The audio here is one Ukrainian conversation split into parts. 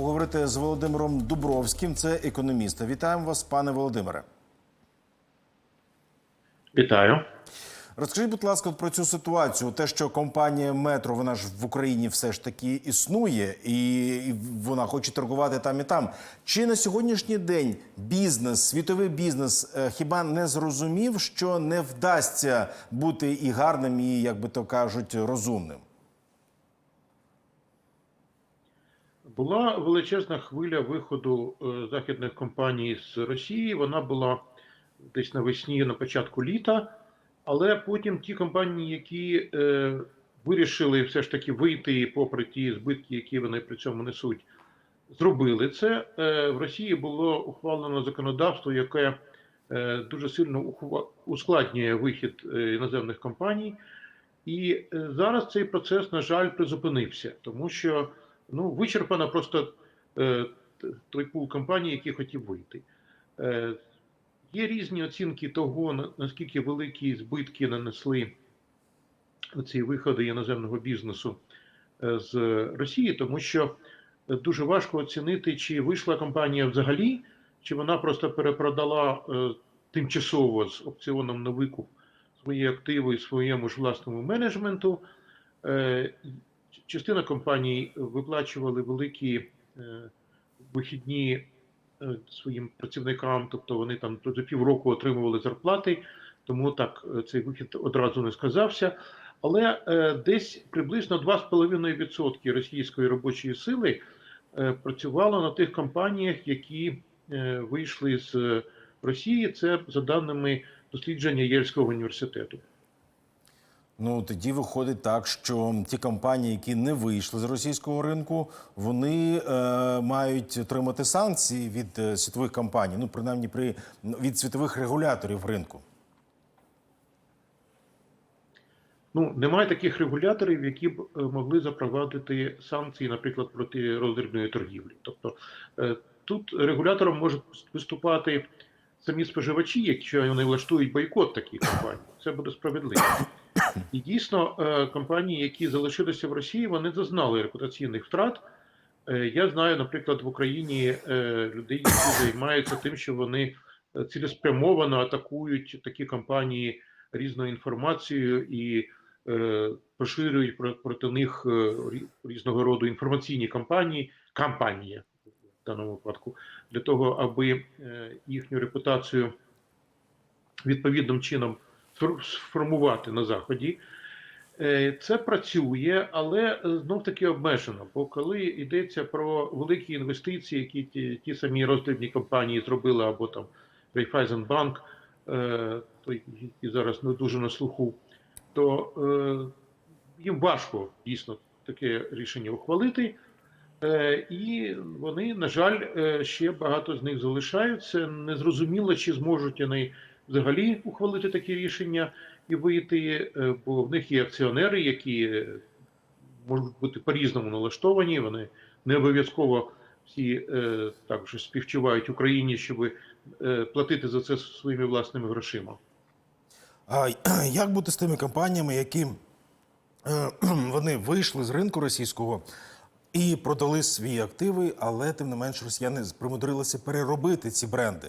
поговорити з Володимиром Дубровським. Це економіст. Вітаємо вас, пане Володимире. Вітаю. Розкажіть, будь ласка, про цю ситуацію. Те, що компанія Метро, вона ж в Україні все ж таки існує, і вона хоче торгувати там і там. Чи на сьогоднішній день бізнес, світовий бізнес, е, хіба не зрозумів, що не вдасться бути і гарним, і як би то кажуть, розумним? Була величезна хвиля виходу е, західних компаній з Росії. Вона була десь навесні, на початку літа. Але потім ті компанії, які е, вирішили все ж таки вийти, попри ті збитки, які вони при цьому несуть, зробили це. Е, в Росії було ухвалено законодавство, яке е, дуже сильно ускладнює вихід е, іноземних компаній. І е, зараз цей процес, на жаль, призупинився, тому що ну, вичерпано просто е, той пул компаній, які хотів вийти. Е, Є різні оцінки того, наскільки великі збитки нанесли ці виходи іноземного бізнесу е, з Росії, тому що е, дуже важко оцінити, чи вийшла компанія взагалі, чи вона просто перепродала е, тимчасово з опціоном на викуп свої активи своєму ж власному менеджменту. Частина компаній виплачували великі е, вихідні е, своїм працівникам, тобто вони там за півроку отримували зарплати, тому так е, цей вихід одразу не сказався. Але десь приблизно 2,5% російської робочої сили працювало на тих компаніях, які вийшли з Росії. Це за даними дослідження Єльського університету. Ну тоді виходить так, що ті компанії, які не вийшли з російського ринку, вони е, мають отримати санкції від е, світових компаній, ну принаймні при від світових регуляторів ринку. Ну, немає таких регуляторів, які б е, могли запровадити санкції, наприклад, проти роздрібної торгівлі. Тобто е, тут регулятором можуть виступати самі споживачі, якщо вони влаштують бойкот таких компаній. Це буде справедливо. І дійсно, е, компанії, які залишилися в Росії, вони зазнали репутаційних втрат. Е, Я знаю, наприклад, в Україні е, людей, які займаються тим, що вони цілеспрямовано атакують такі компанії різною інформацією і поширюють проти них різного роду інформаційні кампанії, кампанії в даному випадку, для того, аби їхню репутацію відповідним чином сформувати на заході. Е, Це працює, але знов таки обмежено. Бо коли йдеться про великі інвестиції, які ті, ті самі роздрібні компанії зробили, або там Райфайзенбанк, е, той, який зараз не дуже на слуху, то е, їм важко дійсно таке рішення ухвалити. Е, І вони, на жаль, е, ще багато з них залишаються. Незрозуміло, чи зможуть вони взагалі ухвалити такі рішення і вийти, е, бо в них є акціонери, які е, можуть бути по-різному налаштовані. Вони не обов'язково всі е, також співчувають Україні, щоб платити за це своїми власними грошима. А як бути з тими компаніями, які вони вийшли з ринку російського і продали свої активи, але тим не менш росіяни примудрилися переробити ці бренди?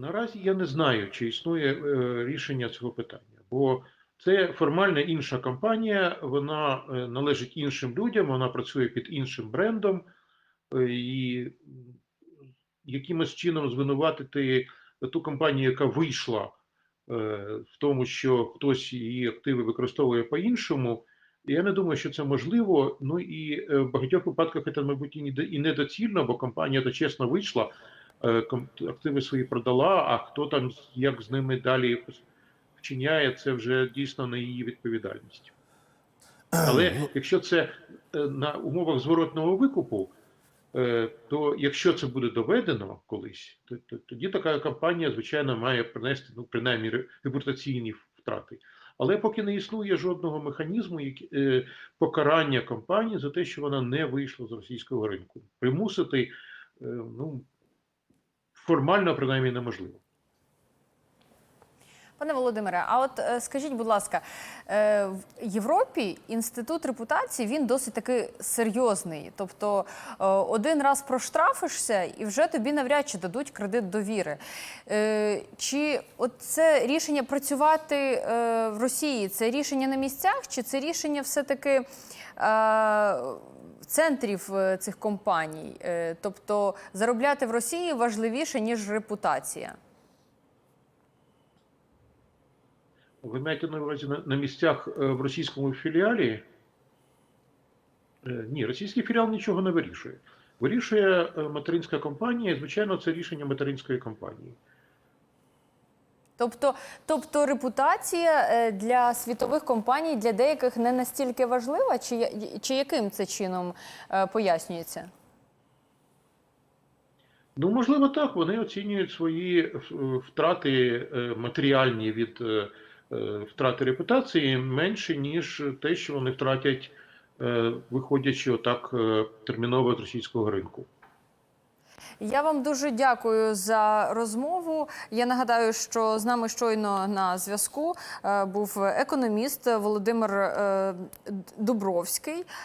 Наразі я не знаю, чи існує е, рішення цього питання, бо це формально інша компанія, вона е, належить іншим людям, вона працює під іншим брендом, е, і якимось чином звинуватити ту компанію, яка вийшла в тому, що хтось її активи використовує по-іншому. Я не думаю, що це можливо. Ну і в багатьох випадках це, мабуть, і недоцільно, бо компанія то чесно вийшла активи свої продала, а хто там як з ними далі вчиняє, це вже дійсно не її відповідальність. Але якщо це е, на умовах зворотного викупу, е, то якщо це буде доведено колись, то, то тоді така компанія, звичайно, має принести ну, принаймні ре- репутаційні втрати. Але поки не існує жодного механізму які- е, покарання компанії за те, що вона не вийшла з російського ринку, примусити е, ну, формально принаймні неможливо. Пане Володимире, а от е, скажіть, будь ласка, е, в Європі інститут репутації він досить таки серйозний. Тобто е, один раз проштрафишся, і вже тобі навряд чи дадуть кредит довіри. Чи от це рішення працювати в Росії? Це рішення на місцях, чи це рішення все-таки центрів е, цих компаній? Е, Тобто заробляти в Росії важливіше ніж репутація? Ви маєте на увазі на, місцях е, в російському філіалі? Ні, російський філіал нічого не вирішує. Вирішує материнська компанія, і, звичайно, це рішення материнської компанії. Тобто, тобто репутація е, для світових компаній для деяких не настільки важлива, чи, чи яким це чином е, пояснюється? Ну, можливо, так. Вони оцінюють свої е, втрати матеріальні від втрати репутації менше, ніж те, що вони втратять, виходячи отак терміново з російського ринку. Я вам дуже дякую за розмову. Я нагадаю, що з нами щойно на зв'язку е, був економіст Володимир е, Дубровський.